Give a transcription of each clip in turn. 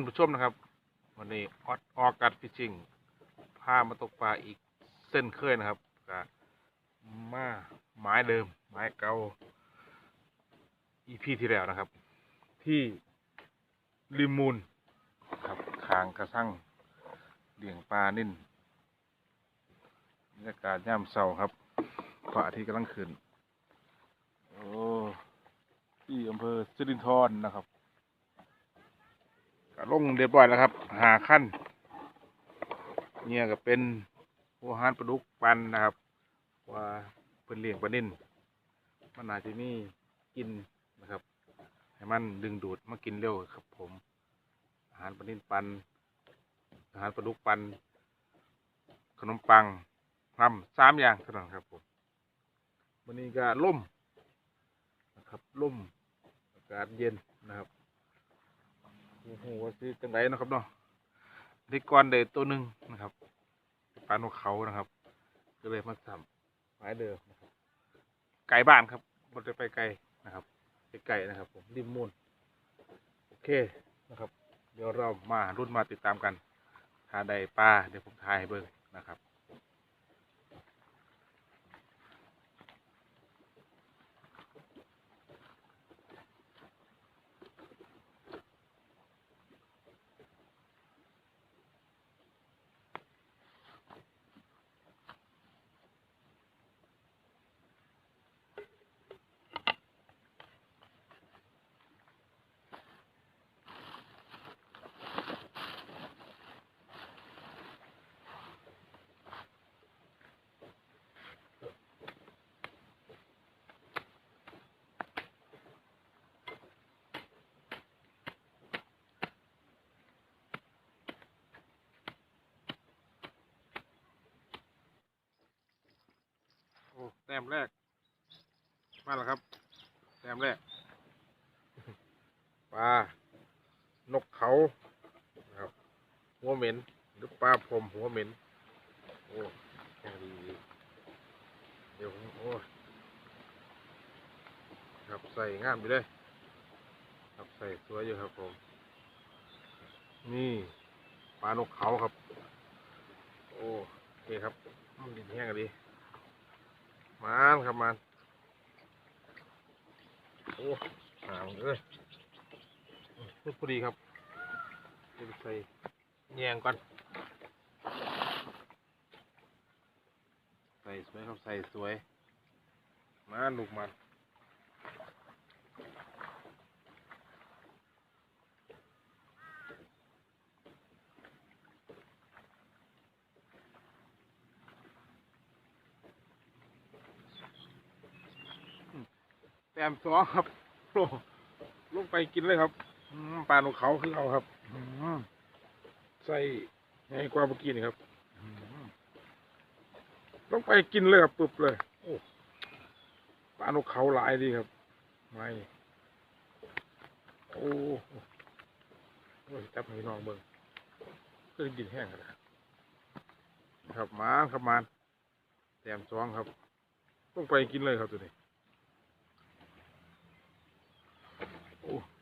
านผู้ชมนะครับ วันนี้ออดออกัดฟิชชิงพามาตกปลาอีกเส้นเคยนะครับกับมาไม้เดิม ไม้เก่าอีพีที่แล้วนะครับ ที่ริมมูลครับคางกระสั่งเลี้ยงปลานิ่นบรรยากาศย่ำเศร้าครับพระอาทิตย์กำลังขึ้นโอ้ที่อำเภอสิรินธรนะครับ ลงเรียบร้อยแล้วครับ หาขั้นเนี่ยก็เป็นหัวหานปลาดุกปันนะครับ ว่าเป็นเลี้ยงปลานิ่นมันอาจจะมีกินนะครับให้มันดึงดูดมากินเร็วครับ ผม อาหารปลานิ่นปัน อาหารปลาดุกปัน ขนมปังพร่ำสามอย่างเท่านั้นครับผมวันนี้ก็ล่มนะครับร่มอากาศเย็นนะครับ อ้โหว่าสิจังไรนะครับเนาะได้ก้อนเดดตัวหนึ่งนะครับปลานกเขานะครับ ก็เลยมาสัมไม้เดิมนะครับไก่บ้านครับมันจะไปไกลนะครับไปไกลนะครับ ผมริมมูลโอเคนะครับ เดี๋ยวเรามารุ่นมาติดตามกันถ้าได้ปลาเดี๋ยวผมถ่ายให้เบิ่งนะครับ อ้แต้มแรก มาแล้วครับ แต้มแรกปลานกเขาครับหัวเหม็นหรือปลาพรมหัวเหม็นโอ้แค่ดีเดี๋ยวโอ้ครับใส่งามไปเลยครับใส่สวยอยู่ครับผม นี่ปลานกเขาครับ โอ้โอเคครับมันดินแห้งกันดี มานครับมานโอ้หามเลยพูดพอดีครับเดี๋ยวใส่แยงก่อน ใส่สวยครับ ใส่สวย มาลูกมัน แต้มสองครับโอ้ลงไปกินเลยครับปลาหนกเขาคือเอาครับใส่ให้กว่าเมื่อกี้นี่ครับลงไปกินเลยครับปึบเลยโอ้ปลาหนกเขาหลายดีครับไม่โอ้โอ้ยจับให้น้องเบิ่งก็กินแห้งกันะครับครับมาครับมาแต้มสองครับลงไปกินเลยครับตัวนี้ โ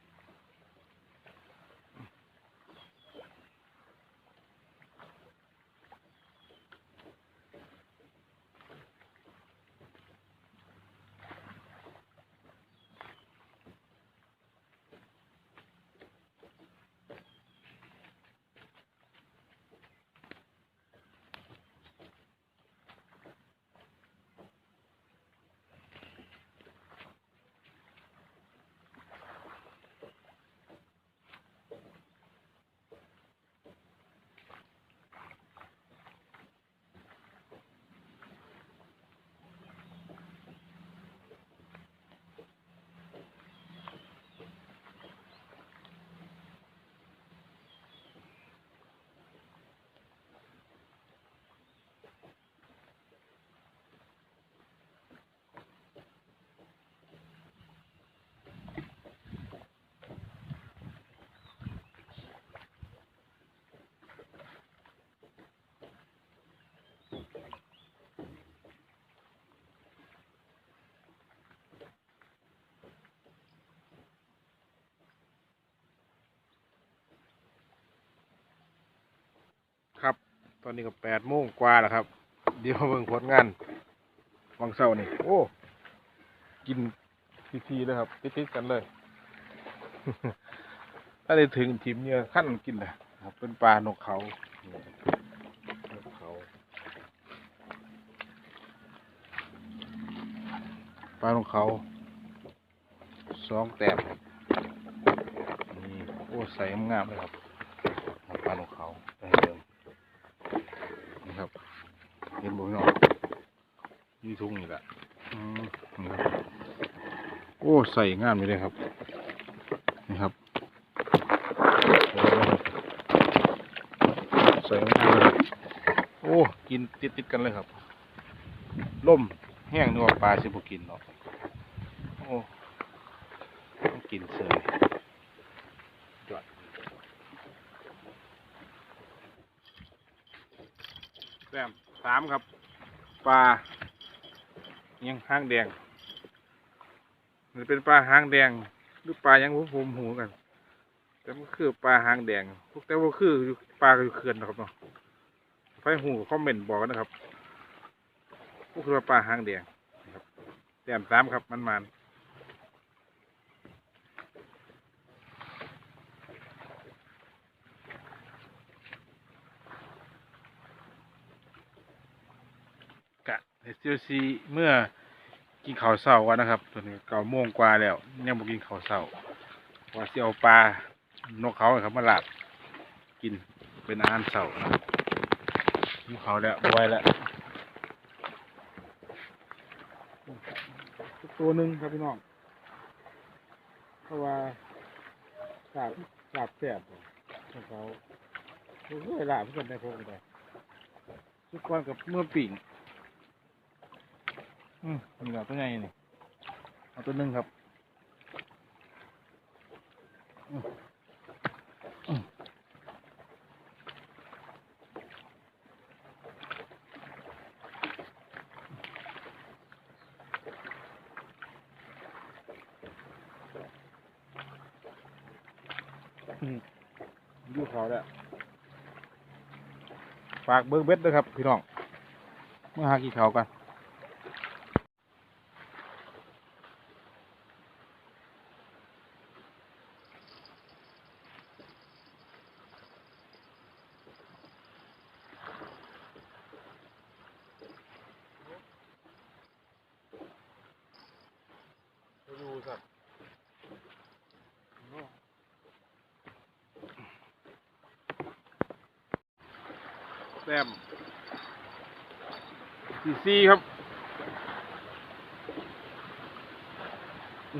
ตอนนี้ก็แปดโมงกว่าแล้วครับ เดี๋ยวเบิ่งผลงานวังเสานี่ โอ้ กินทีๆเลยครับ ติดๆกันเลย ถ้าได้ถึงทีมเนี่ยขั้นกินเลยครับ เป็นปลานกเขานกเขา ปลานกเขา สองแต้มนี่โอ้ ใส่งามเลยครับ ปลานกเขาไปเดิม เห็นบุญนอกยี่ทุ่งนี่แหละอืมนี่ครับโอ้ใส่งามอยู่เลยครับ นี่ครับ ใส่งามเลยโอ้กินติดติดกันเลยครับล่มแห้งนัวปลาสิบุกินเนาะโอ้ต้องกินเสยจอดแต้ม สามครับปลายังห้างแดงมันเป็นปลาหางแดงหรือปลายังผมผมหูกัน แต่มันคือปลาหางแดงพวกแต่ว่าคือปลาอยู่เขื่อนนะครับเนาะไฟหูคอมเมนต์บอกนะครับพวกคือปลาหางแดงนะครับแต้มสามครับมันมัน กะเซลซีเมื่อกินข้าวเช้ากันนะครับตอนนี้เก้าโมงกว่าแล้วยังบ่กินข้าวเช้าว่าสิเอาปลานกเขาครับมาหลาบกินเป็นอาหารเสานะนกเขาแล้วบอยแล้วตัวหนึ่งครับพี่น้องเพราะว่าลาบลาบแซ่บนกเขาเฮ้ยหลาบเพื่อนได้พวกได้ทุกวันกับเมื่อปิ่ง อืมนี่แหละตัวใหญ่นี่เอาตัวหนึ่งครับอืมอยู่เขาแล้วฝากเบิ้งเบ็ดด้วยครับ พี่น้องเมื่อหากี่เขากัน แต้มสี่สี่ครับ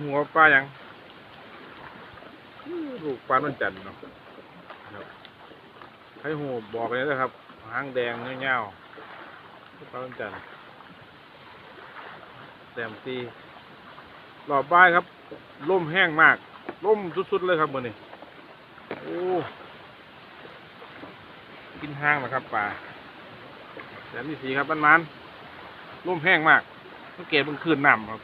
หัวปลายังลูกปลาต้นจันทร์เนาะครับให้หูบอกเลยนะครับหางแดงเงี้ยวๆลูกปลาต้นจันทร์แต้มสี่รอบบ่ายครับล่มแห้งมากล่มสุดๆเลยครับมือนี้โอ้ กินห้างนะครับปลาแต้มที่สีครับมันมันร่มแห้งมากสังเกตมันคืนน้ำครับ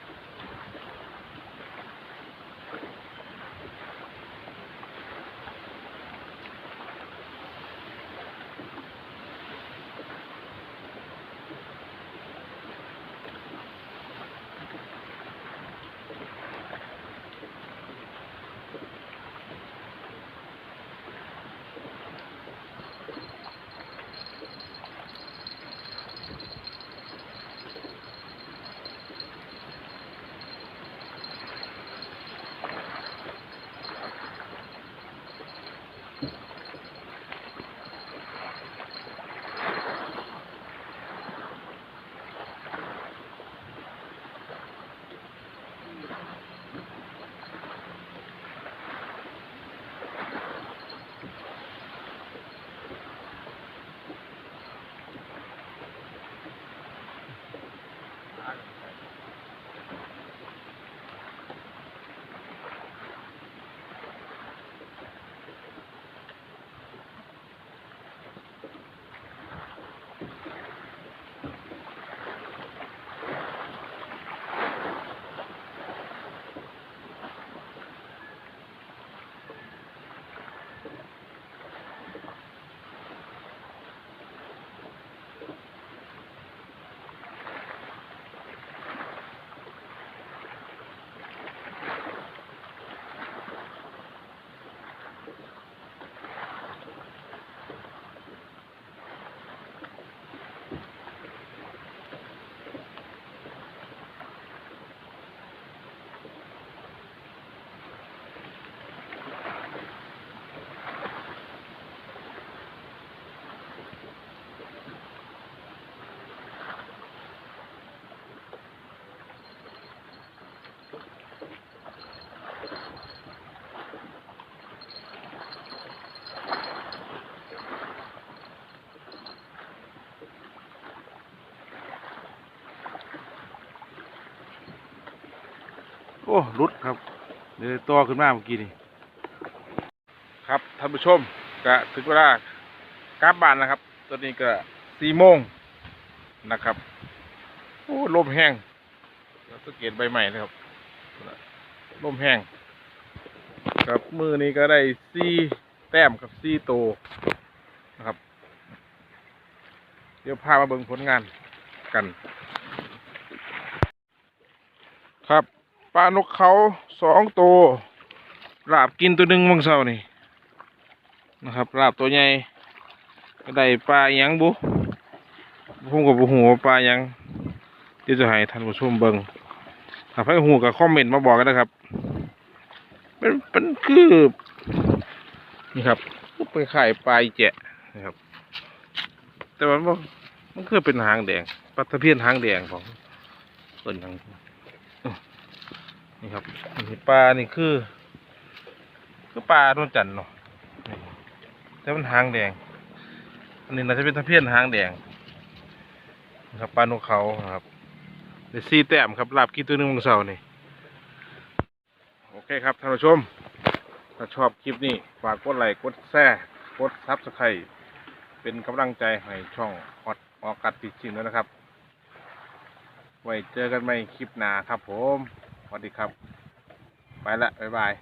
Thank you. อ้รุดครับเดี๋ยวตัวขึ้นมาเมื่อกี้นี่ครับท่านผู้ชมก็ถึงเวลากลับบ้านนะครับ ตอนนี้ก็สี่โมงนะครับ โอ้ลมแห้งเราสังเกตใบใหม่นะครับลมแห้งครับมือนี้ก็ได้สี่แต้มกับสี่โตนะครับ เดี๋ยวพามาเบิ่งผลงานกัน ครับ ปลานกเขาสองตัวลาบกินตัวหนึ่งวังเสานี่นะครับลาบตัวใหญ่ก็ได้ปลาหยังบุผมกับหัวปลาหยังเดี๋ยวจะให้ท่านผู้ชมเบิ่งถ้าใครหูกับคอมเมนต์มาบอกกันนะครับเป็นเป็นคือนี่ครับไปไขายปลาแจะนะครับ แต่ว่ามันมันคือเป็นหางแดงปลาตะเพียนหางแดงของส่วนหาง นี่ครับนนี้ปลานี่คือ คือปลาโนนจันทร์เนาะนี่แต่มันหางแดง อันนี้น่าจะเป็นตะเพียนหางแดงนะครับปลานกเขานะครับเดี๋ยวซีแต้มครับลาบกินตัวหนึงวันเสาร์นี่โอเคครับท่านผู้ชม ถ้าชอบคลิปนี้ฝากกดไลค์กดแชร์กดซับสไครต์เป็นกำลังใจให้ช่องฮอตออกัดติดชินด้วยนะครับ ไว้เจอกันใหม่คลิปหน้าครับผม วัสดีครับ ไปละ บ๊ายบาย